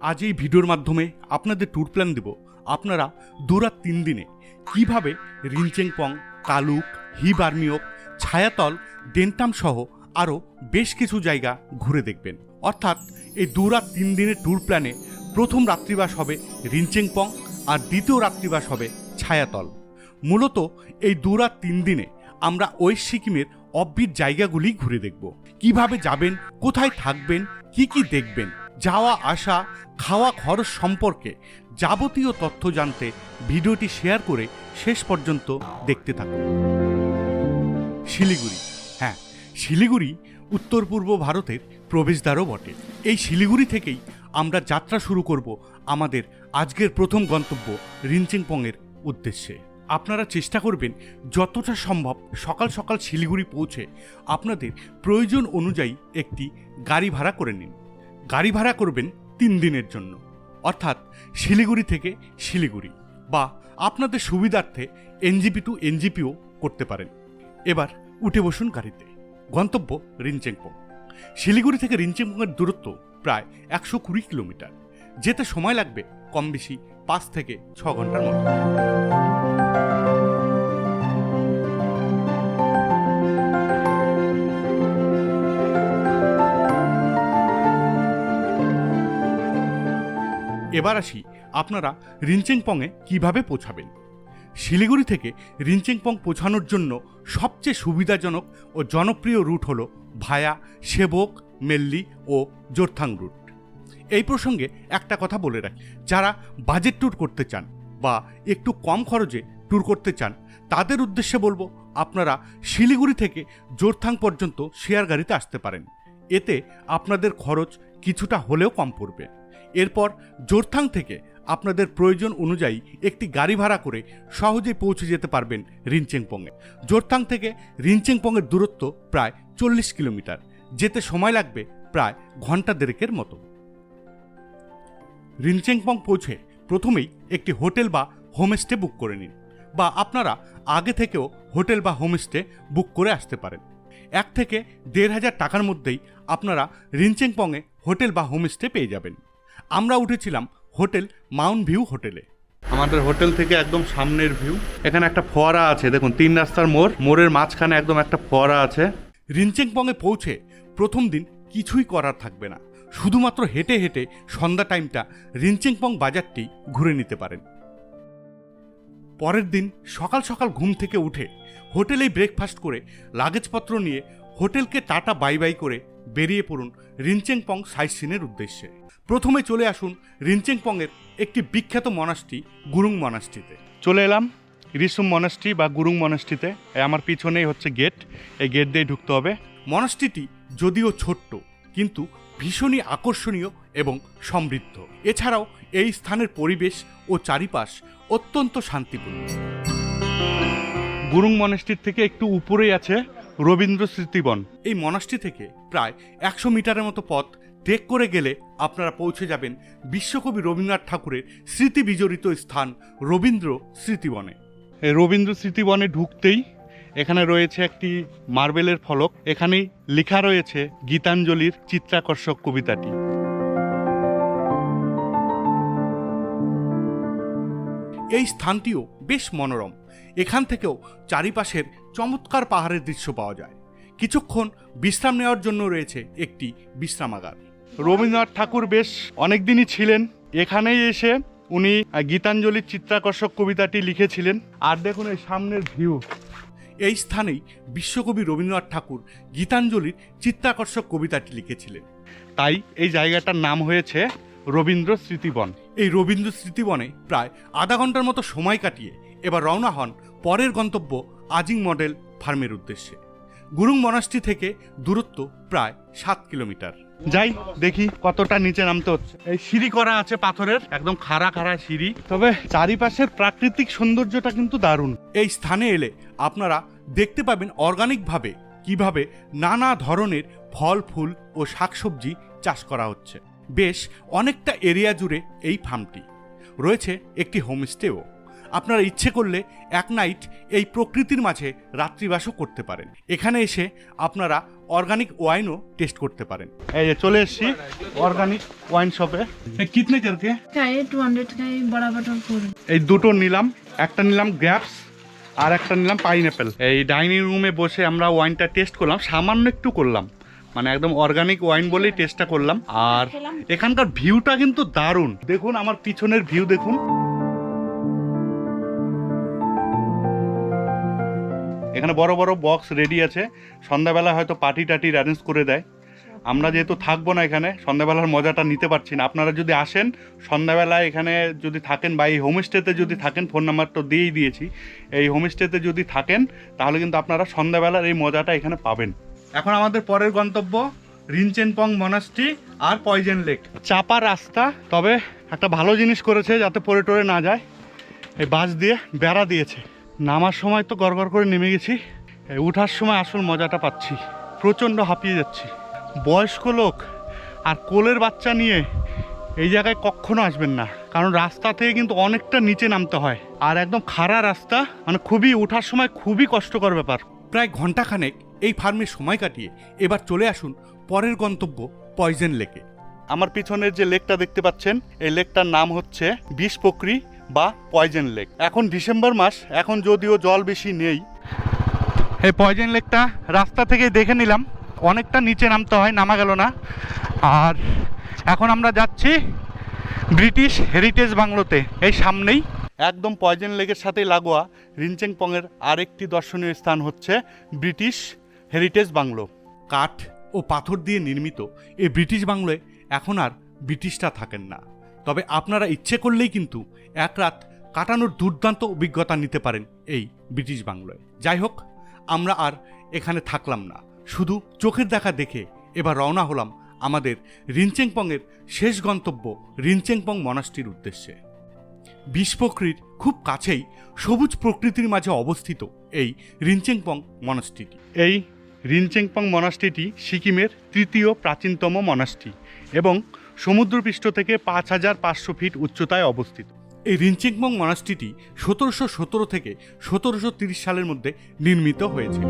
আজ এই ভিডিওর মাধ্যমে আপনাদের ট্যুর প্ল্যান দেব। আপনারা দু রাত তিন দিনে কীভাবে রিনচেংপং, কালুক হিবার্মিওক ছায়াতল, ডেন্টাম সহ আরও বেশ কিছু জায়গা ঘুরে দেখবেন। অর্থাৎ এই দু রাত তিন দিনের ট্যুর প্ল্যানে প্রথম রাত্রিবাস হবে রিনচেংপং আর দ্বিতীয় রাত্রিবাস হবে ছায়াতল। মূলত এই দু রাত তিন দিনে আমরা ওই সিকিমের অব্বির জায়গাগুলি ঘুরে দেখব। কীভাবে যাবেন, কোথায় থাকবেন, কি কি দেখবেন যাওয়া, আসা, খাওয়া, খরচ সম্পর্কে যাবতীয় তথ্য জানতে ভিডিওটি শেয়ার করে শেষ পর্যন্ত দেখতে থাকুন। শিলিগুড়ি হ্যাঁ শিলিগুড়ি উত্তর পূর্ব ভারতের প্রবেশদ্বারও বটে। এই শিলিগুড়ি থেকেই আমরা যাত্রা শুরু করব আমাদের আজকের প্রথম গন্তব্য রিনচিংপংয়ের উদ্দেশ্যে। আপনারা চেষ্টা করবেন যতটা সম্ভব সকাল সকাল শিলিগুড়ি পৌঁছে আপনাদের প্রয়োজন অনুযায়ী একটি গাড়ি ভাড়া করে নিন। গাড়ি ভাড়া করবেন তিন দিনের জন্য। অর্থাৎ শিলিগুড়ি থেকে শিলিগুড়ি বা আপনাদের সুবিধার্থে এনজিপি টু এনজিপিও করতে পারেন। এবার উঠে বসুন গাড়িতে। গন্তব্য রিনচেংপং। শিলিগুড়ি থেকে রিনচেংপংয়ের দূরত্ব প্রায় একশো কুড়ি কিলোমিটার। যেতে সময় লাগবে কম বেশি পাঁচ থেকে ছ ঘণ্টার মতো। এবার আসি আপনারা রিনচেংপংয়ে কীভাবে পৌঁছাবেন। শিলিগুড়ি থেকে রিনচেংপং পৌঁছানোর জন্য সবচেয়ে সুবিধাজনক ও জনপ্রিয় রুট হল ভায়া, সেবক, মেল্লি ও জোরথাং রুট। এই প্রসঙ্গে একটা কথা বলে রাখি, যারা বাজেট ট্যুর করতে চান বা একটু কম খরচে ট্যুর করতে চান, তাদের উদ্দেশ্যে বলব আপনারা শিলিগুড়ি থেকে জোরথাং পর্যন্ত শেয়ার গাড়িতে আসতে পারেন। এতে আপনাদের খরচ কিছুটা হলেও কম পড়বে। এরপর জোরথাং থেকে আপনাদের প্রয়োজন অনুযায়ী একটি গাড়ি ভাড়া করে সহজেই পৌঁছে যেতে পারবেন রিনচেংপংয়ে। জোরথাং থেকে রিনচেংপংয়ের দূরত্ব প্রায় চল্লিশ কিলোমিটার, যেতে সময় লাগবে প্রায় ঘণ্টা দেড়েকের মতো। রিনচেংপং পৌঁছে প্রথমেই একটি হোটেল বা হোমস্টে বুক করে নিন বা আপনারা আগে থেকেও হোটেল বা হোমস্টে বুক করে আসতে পারেন। এক থেকে দেড় হাজার টাকার মধ্যেই আপনারা রিনচেংপংয়ে হোটেল বা হোমস্টে পেয়ে যাবেন। আমরা উঠেছিলাম হোটেল মাউন্ট ভিউ হোটেলে। আমাদের হোটেল থেকে একদম সামনের ভিউ। এখানে একটা ফোয়ারা আছে দেখুন তিন রাস্তার মোড়। মোড়ের মাঝখানে একদম একটা ফোয়ারা আছে। রিনচেংপংয়ে পৌঁছে প্রথম দিন কিছুই করার থাকবে না। শুধুমাত্র হেঁটে হেঁটে সন্ধ্যা টাইমটা রিনচেংপং বাজারটি ঘুরে নিতে পারেন। পরের দিন সকাল সকাল ঘুম থেকে উঠে হোটেলেই ব্রেকফাস্ট করে লাগেজপত্র নিয়ে হোটেলকে টাটা বাই বাই করে বেরিয়ে পড়ুন রিনচেংপং সাইট সিনের উদ্দেশ্যে। প্রথমে চলে আসুন রিনচেংপংয়ের একটি বিখ্যাত মনাস্ট্রি গুরুং মনাস্ট্রিতে। চলে এলাম রিসুম মনাস্ট্রি বা গুরুং মনাস্ট্রিতে। আমার পিছনেই হচ্ছে গেট। এই গেট দিয়ে ঢুকতে হবে। মনাস্ট্রিটি যদিও ছোট্ট কিন্তু ভীষণই আকর্ষণীয় এবং সমৃদ্ধ। এছাড়াও এই স্থানের পরিবেশ ও চারিপাশ অত্যন্ত শান্তিপূর্ণ। গুরুং মনাস্ট্রির থেকে একটু উপরেই আছে রবীন্দ্র স্মৃতিবন। এই মনাস্ট্রি থেকে প্রায় একশো মিটারের মতো পথ ট্রেক করে গেলে আপনারা পৌঁছে যাবেন বিশ্বকবি রবীন্দ্রনাথ ঠাকুরের স্মৃতি বিজড়িত স্থান রবীন্দ্র স্মৃতিবনে রবীন্দ্র স্মৃতিবনে ঢুকতেই এখানে রয়েছে একটি মার্বেলের ফলক। এখানেই লেখা রয়েছে গীতাঞ্জলির চিত্রাকর্ষক কবিতাটি। এই স্থানটিও বেশ মনোরম। এখান থেকেও চারিপাশের চমৎকার পাহাড়ের দৃশ্য পাওয়া যায়। কিছুক্ষণ বিশ্রাম নেওয়ার জন্য রয়েছে একটি বিশ্রামাগার। রবীন্দ্রনাথ ঠাকুর বেশ অনেক দিনই ছিলেন। এখানেই এসে উনি গীতাঞ্জলির চিত্রাকর্ষক কবিতাটি লিখেছিলেন। আর দেখুন এই সামনের ভিউ এই স্থানেই বিশ্বকবি রবীন্দ্রনাথ ঠাকুর গীতাঞ্জলির চিত্তাকর্ষক কবিতাটি লিখেছিলেন। তাই এই জায়গাটার নাম হয়েছে রবীন্দ্র স্মৃতিবন। এই রবীন্দ্র স্মৃতিবনে প্রায় আধা ঘণ্টার মতো সময় কাটিয়ে এবার রওনা হন পরের গন্তব্য আজিং মডেল ফার্মের উদ্দেশ্যে। গুরুং মনাস্ট্রি থেকে দূরত্ব প্রায় সাত কিলোমিটার। যাই, দেখি কতটা নিচে নামতে হচ্ছে। এই সিঁড়ি করা আছে পাথরের, একদম খাড়া খাড়া সিঁড়ি। তবে চারিপাশের প্রাকৃতিক সৌন্দর্যটা কিন্তু দারুণ। এই স্থানে এলে আপনারা দেখতে পাবেন অর্গানিকভাবে কীভাবে নানা ধরনের ফল, ফুল ও শাকসবজি চাষ করা হচ্ছে। বেশ, অনেকটা এরিয়া জুড়ে এই ফার্মটি রয়েছে একটি হোমস্টেও আপনারা ইচ্ছে করলে এক নাইট এই প্রকৃতির মাঝে রাত্রিবাসও করতে পারেন। এখানে এসে আপনারা অর্গানিক ওয়াইনও টেস্ট করতে পারেন। এই যে চলে এসেছি অর্গানিক ওয়াইন শপে। কিতনে চারকে এই দুটো নিলাম একটা নিলাম গ্র্যাপস আর একটা নিলাম পাইনঅ্যাপেল। এই ডাইনিং রুমে বসে আমরা ওয়াইনটা টেস্ট করলাম সামান্য একটু করলাম। মানে একদম অর্গানিক ওয়াইন বলেই টেস্টটা করলাম। আর এখানকার ভিউটা কিন্তু দারুণ। দেখুন আমার পিছনের ভিউ দেখুন। এখানে বড় বড় বক্স রেডি আছে। সন্ধ্যাবেলা হয়তো পার্টি টাটির অ্যারেঞ্জ করে দেয়। আমরা যেহেতু থাকব না এখানে, সন্ধ্যাবেলার মজাটা নিতে পারছি না। আপনারা যদি আসেন, সন্ধ্যাবেলায় এখানে যদি থাকেন বা এই হোমস্টেতে যদি থাকেন ফোন নাম্বার তো দিয়েই দিয়েছি, এই হোমস্টেতে যদি থাকেন, তাহলে কিন্তু আপনারা সন্ধ্যাবেলার এই মজাটা এখানে পাবেন। এখন আমাদের পরের গন্তব্য, রিনচেনপং মনাস্ট্রি আর পয়জেন লেক চাপা রাস্তা, তবে একটা ভালো জিনিস করেছে যাতে পরে টরে না যায়। এই বাস দিয়ে বেড়া দিয়েছে। নামার সময় তো গড়গড় করে নেমে গেছি। উঠার সময় আসল মজাটা পাচ্ছি। প্রচণ্ড হাঁপিয়ে যাচ্ছি। বয়স্ক লোক আর কোলের বাচ্চা নিয়ে এই জায়গায় কখনো আসবেন না। কারণ রাস্তা থেকে কিন্তু অনেকটা নিচে নামতে হয়। আর একদম খাড়া রাস্তা মানে খুবই ওঠার সময় খুবই কষ্টকর ব্যাপার। প্রায় ঘন্টাখানেক এই ফার্মে সময় কাটিয়ে এবার চলে আসুন পরের গন্তব্য পয়জেন লেকে। আমার পিছনের যে লেকটা দেখতে পাচ্ছেন এই লেকটার নাম হচ্ছে বিষপোকরি। বা পয়জেন লেক এখন ডিসেম্বর মাস এখন যদিও জল বেশি নেই। এই পয়জেন লেকটা রাস্তা থেকে দেখে নিলাম। অনেকটা নিচে নামতে হয় নামা গেল না। আর এখন আমরা যাচ্ছি ব্রিটিশ হেরিটেজ বাংলোতে এই সামনেই। একদম পয়জেন লেকের সাথে লাগোয়া রিনচেংপংয়ের আরেকটি দর্শনীয় স্থান হচ্ছে ব্রিটিশ হেরিটেজ বাংলো। কাঠ ও পাথর দিয়ে নির্মিত এই ব্রিটিশ বাংলোয় এখন আর ব্রিটিশরা থাকেন না। তবে আপনারা ইচ্ছে করলেই কিন্তু এক রাত কাটানোর দুর্দান্ত অভিজ্ঞতা নিতে পারেন এই ব্রিটিশ বাংলোয়। যাই হোক, আমরা আর এখানে থাকলাম না। শুধু চোখের দেখা দেখে এবার রওনা হলাম আমাদের রিনচেংপংয়ের শেষ গন্তব্য রিনচেংপং মনাস্ট্রির উদ্দেশ্যে। বিষপক্রির খুব কাছেই সবুজ প্রকৃতির মাঝে অবস্থিত এই রিনচেংপং মনাস্ট্রিটি। এই রিনচেংপং মনাস্ট্রিটি সিকিমের তৃতীয় প্রাচীনতম মনাস্ট্রি এবং সমুদ্রপৃষ্ঠ থেকে পাঁচ হাজার পাঁচশো ফিট উচ্চতায় অবস্থিত। এই রিনচেংপং মনাস্ট্রিটি সতেরোশো সতেরো থেকে সতেরোশো তিরিশ সালের মধ্যে নির্মিত হয়েছিল।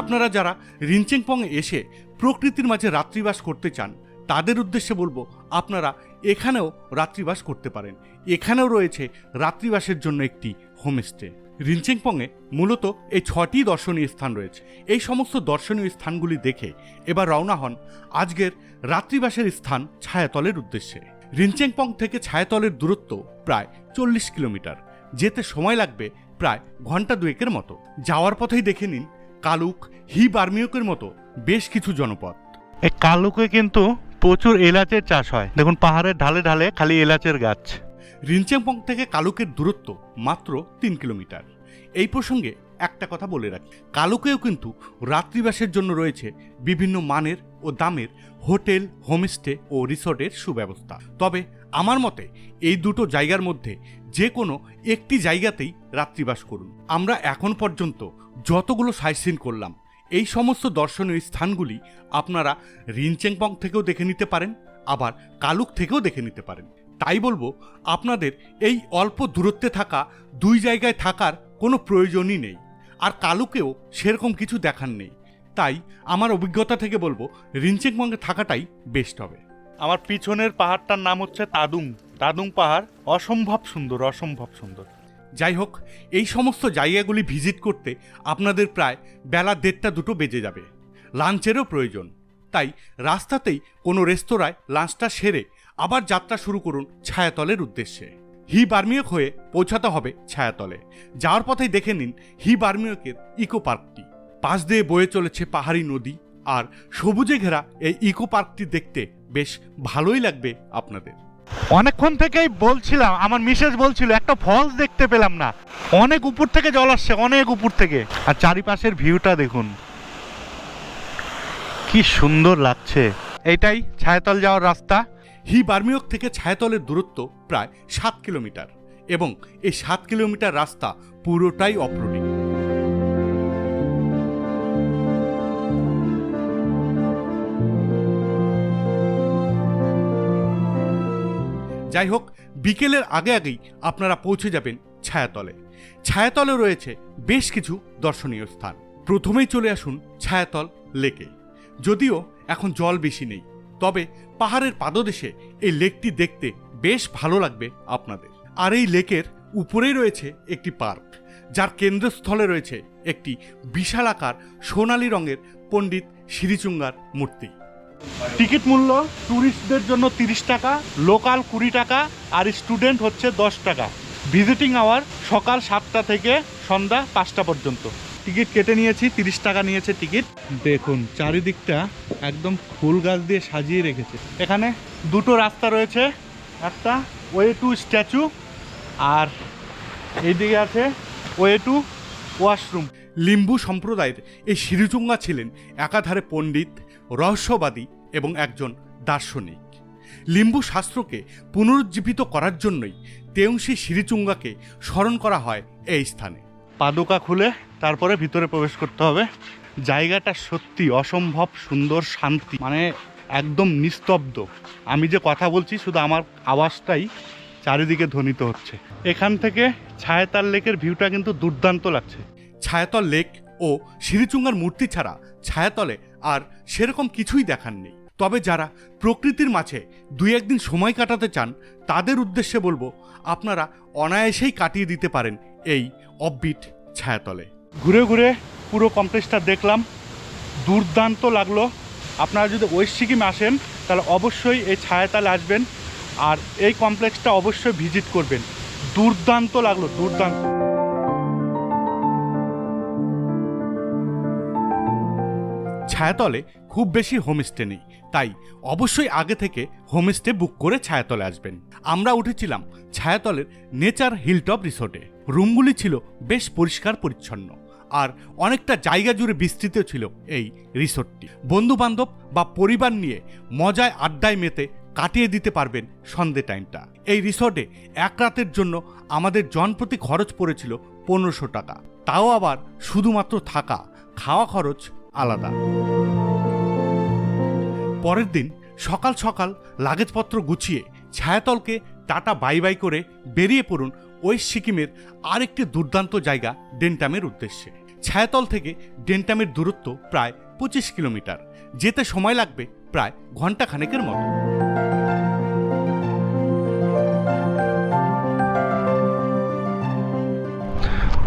আপনারা যারা রিনচেংপংয়ে এসে প্রকৃতির মাঝে রাত্রিবাস করতে চান, তাদের উদ্দেশ্যে বলব, আপনারা এখানেও রাত্রিবাস করতে পারেন। এখানেও রয়েছে রাত্রিবাসের জন্য একটি হোমস্টে। রিনচেংপংয়ে মূলত এই ছটি দর্শনীয় স্থান রয়েছে। এই সমস্ত দর্শনীয় স্থানগুলি দেখে এবার রওনা হন আজকের রাত্রিবাসের স্থান ছায়াতলের উদ্দেশ্যে। রিনচেংপং থেকে ছায়াতলের দূরত্ব প্রায় চল্লিশ কিলোমিটার। যেতে সময় লাগবে প্রায় ঘণ্টা দুয়েকের মতো। যাওয়ার পথেই দেখে নিন কালুক হি বার্মিয়কের মতো বেশ কিছু জনপদ। এই কালুকে কিন্তু প্রচুর এলাচের চাষ হয়। দেখুন পাহাড়ের ঢালে ঢালে খালি এলাচের গাছ। রিনচেংপং থেকে কালুকের দূরত্ব মাত্র তিন কিলোমিটার। এই প্রসঙ্গে একটা কথা বলে রাখি। কালুকেও কিন্তু রাত্রিবাসের জন্য রয়েছে বিভিন্ন মানের ও দামের হোটেল, হোমস্টে ও রিসর্টের সুব্যবস্থা। তবে আমার মতে এই দুটো জায়গার মধ্যে যে কোনো একটি জায়গাতেই রাত্রিবাস করুন। আমরা এখন পর্যন্ত যতগুলো সাইসিন করলাম, এই সমস্ত দর্শনীয় স্থানগুলি আপনারা রিনচেংপং থেকেও দেখে নিতে পারেন, আবার কালুক থেকেও দেখে নিতে পারেন। তাই বলব আপনাদের এই অল্প দূরত্বে থাকা দুই জায়গায় থাকার কোনো প্রয়োজনই নেই। আর কালুকেও সেরকম কিছু দেখার নেই। তাই আমার অভিজ্ঞতা থেকে বলব রিনচেংপংয়ে থাকাটাই বেস্ট হবে। আমার পিছনের পাহাড়টার নাম হচ্ছে তাদুং। তাদুং পাহাড় অসম্ভব সুন্দর অসম্ভব সুন্দর। যাই হোক এই সমস্ত জায়গাগুলি ভিজিট করতে আপনাদের প্রায় বেলা দেড়টা দুটো বেজে যাবে। লাঞ্চেরও প্রয়োজন। তাই রাস্তাতেই কোনো রেস্তোরাঁয় লাঞ্চটা সেরে আবার যাত্রা শুরু করুন ছায়াতলের উদ্দেশ্যে। হি বার্মিয়ক হয়ে পৌঁছাতে হবে ছায়াতলে। যাওয়ার পথেই দেখে নিন হি বার্মিয়কের ইকো পার্কটি। পাশ দিয়ে বয়ে চলেছে পাহাড়ি নদী আর সবুজে ঘেরা এই ইকো পার্কটি দেখতে বেশ ভালোই লাগবে আপনাদের। অনেকক্ষণ থেকেই বলছিলাম, আমার মিসেস বলছিল, একটা ফলস দেখতে পেলাম না। অনেক উপর থেকে জল আসছে, অনেক উপর থেকে। আর চারিপাশের ভিউটা দেখুন। কি সুন্দর লাগছে। এইটাই ছায়াতল যাওয়ার রাস্তা। হি বার্মিয়ক থেকে ছায়াতলের দূরত্ব প্রায় সাত কিলোমিটার এবং এই সাত কিলোমিটার রাস্তা পুরোটাই অফরোডিং যাই হোক, বিকেলের আগে আগেই আপনারা পৌঁছে যাবেন ছায়াতলে। ছায়াতলে রয়েছে বেশ কিছু দর্শনীয় স্থান। প্রথমেই চলে আসুন ছায়াতল লেকে। যদিও এখন জল বেশি নেই। তবে পাহাড়ের পাদদেশে এই লেকটি দেখতে বেশ ভালো লাগবে আপনাদের। আর এই লেকের উপরেই রয়েছে একটি পার্ক, যার কেন্দ্রস্থলে রয়েছে একটি বিশালাকার সোনালী রঙের পণ্ডিত সিরিচুঙ্গার মূর্তি। টিকিট মূল্য ট্যুরিস্টদের জন্য তিরিশ টাকা, লোকাল কুড়ি টাকা, আর স্টুডেন্ট হচ্ছে দশ টাকা। ভিজিটিং আওয়ার সকাল সাতটা থেকে সন্ধ্যা পাঁচটা পর্যন্ত। টিকিট কেটে নিয়েছি, তিরিশ টাকা নিয়েছে টিকিট। দেখুন, চারিদিকটা একদম ফুল গাছ দিয়ে সাজিয়ে রেখেছে। এখানে দুটো রাস্তা রয়েছে, একটা ওয়ে টু স্ট্যাচু আর এইদিকে আছে ওয়ে টু ওয়াশরুম। লিম্বু সম্প্রদায়ের এই শ্রীচুঙ্গা ছিলেন একাধারে পণ্ডিত, রহস্যবাদী এবং একজন দার্শনিক। লিম্বু শাস্ত্রকে পুনরুজ্জীবিত করার জন্যই তেউংশী শ্রীচুঙ্গাকে স্মরণ করা হয় এই স্থানে। পাদুকা খুলে তারপরে ভিতরে প্রবেশ করতে হবে। জায়গাটা সত্যি অসম্ভব সুন্দর শান্তি মানে একদম নিস্তব্ধ। আমি যে কথা বলছি শুধু আমার আওয়াজটাই চারিদিকে ধ্বনিত হচ্ছে। এখান থেকে ছায়াতাল লেকের ভিউটা কিন্তু দুর্দান্ত লাগছে। ছায়াতল লেক ও শ্রীচুঙ্গার মূর্তি ছাড়া ছায়াতলে আর সেরকম কিছুই দেখার নেই। তবে যারা প্রকৃতির মাঝে দুই একদিন সময় কাটাতে চান, তাদের উদ্দেশ্যে বলব, আপনারা অনায়াসেই কাটিয়ে দিতে পারেন এই অববিট ছায়াতলে। ঘুরে ঘুরে পুরো কমপ্লেক্সটা দেখলাম। দুর্দান্ত লাগল। আপনারা যদি ওয়েস্ট সিকিমে আসেন, তাহলে অবশ্যই এই ছায়াতলে আসবেন। আর এই কমপ্লেক্সটা অবশ্যই ভিজিট করবেন। দুর্দান্ত লাগল, দুর্দান্ত। ছায়াতলে খুব বেশি হোমস্টে নেই। তাই অবশ্যই আগে থেকে হোমস্টে বুক করে ছায়াতলে আসবেন। আমরা উঠেছিলাম ছায়াতলের নেচার হিলটপ রিসোর্টে। রুমগুলি ছিল বেশ পরিষ্কার পরিচ্ছন্ন আর অনেকটা জায়গা জুড়ে বিস্তৃত ছিল এই রিসোর্টটি। বন্ধু বান্ধব বা পরিবার নিয়ে মজায় আড্ডায় মেতে কাটিয়ে দিতে পারবেন সন্ধে টাইমটা। এই রিসোর্টে এক রাতের জন্য আমাদের জনপ্রতি খরচ পড়েছিল পনেরোশো টাকা। তাও আবার শুধুমাত্র থাকা, খাওয়া খরচ আলাদা। পরের দিন সকাল সকাল লাগেজপত্র গুছিয়ে ছায়াতলকে টাটা বাই বাই করে বেরিয়ে পড়ুন ওয়েস্ট সিকিমের আরেকটি দুর্দান্ত জায়গা, ডেন্টামের উদ্দেশ্যে। ছায়াতল থেকে ডেন্টামের দূরত্ব প্রায় পঁচিশ কিলোমিটার। যেতে সময় লাগবে প্রায় ঘন্টাখানেকের মতো।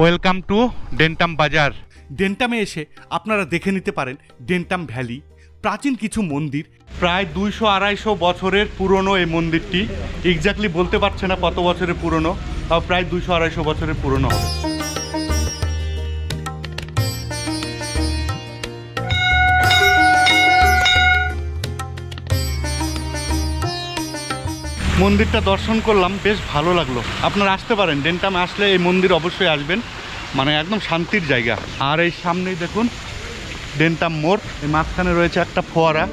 ওয়েলকাম টু ডেন্টাম বাজার। ডেন্টামে এসে আপনারা দেখে নিতে পারেন ডেন্টাম ভ্যালি। প্রাচীন কিছু মন্দির, প্রায় দুইশো আড়াইশো বছরের পুরনো এই মন্দিরটি। এক্স্যাক্টলি বলতে পারছে না কত বছরের পুরনো, তাও প্রায় দুইশো আড়াইশো বছরের পুরনো হবে। মন্দিরটা দর্শন করলাম, বেশ ভালো লাগল। আপনারা আসতে পারেন, ডেন্টাম আসলে এই মন্দির অবশ্যই আসবেন। মানে একদম শান্তির জায়গা। আর এই সামনেই দেখুন, ডেন্টাম মোড়। এই মাঝখানে রয়েছে একটা ফোয়ারা।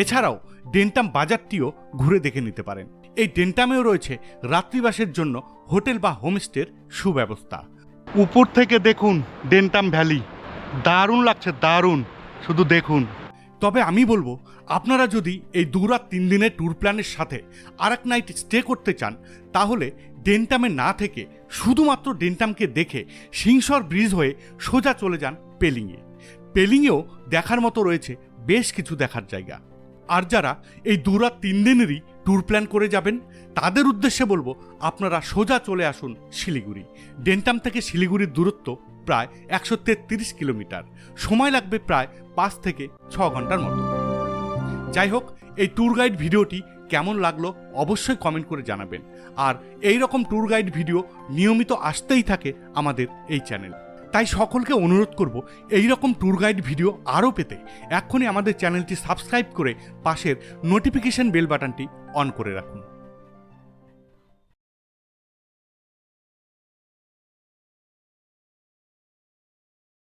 এছাড়াও ডেন্টাম বাজারটিও ঘুরে দেখে নিতে পারেন। এই ডেন্টামেও রয়েছে রাত্রিবাসের জন্য হোটেল বা হোমস্টের সুব্যবস্থা। উপর থেকে দেখুন ডেন্টাম ভ্যালি। দারুণ লাগছে, দারুণ। শুধু দেখুন। তবে আমি বলব, আপনারা যদি এই দু রাত তিন দিনের ট্যুর প্ল্যানের সাথে আর এক নাইট স্টে করতে চান, তাহলে ডেন্টামে না থেকে শুধুমাত্র ডেন্টামকে দেখে সিংসর ব্রিজ হয়ে সোজা চলে যান পেলিংয়ে পেলিংয়েও দেখার মতো রয়েছে বেশ কিছু দেখার জায়গা। আর যারা এই দু রাত তিন দিনেরই ট্যুর প্ল্যান করে যাবেন, তাদের উদ্দেশ্যে বলব, আপনারা সোজা চলে আসুন শিলিগুড়ি। ডেন্টাম থেকে শিলিগুড়ির দূরত্ব প্রায় একশো তেত্রিশ কিলোমিটার। সময় লাগবে প্রায় পাঁচ থেকে ছ ঘণ্টার মতো। যাই হোক, এই ট্যুর গাইড ভিডিওটি কেমন লাগল অবশ্যই কমেন্ট করে জানাবেন। আর এই রকম ট্যুর গাইড ভিডিও নিয়মিত আসতেই থাকে আমাদের এই চ্যানেল। তাই সকলকে অনুরোধ করব এই রকম ট্যুর গাইড ভিডিও আরও পেতে এক্ষুনি আমাদের চ্যানেলটি সাবস্ক্রাইব করে পাশের নোটিফিকেশন বেল বাটনটি অন করে রাখুন।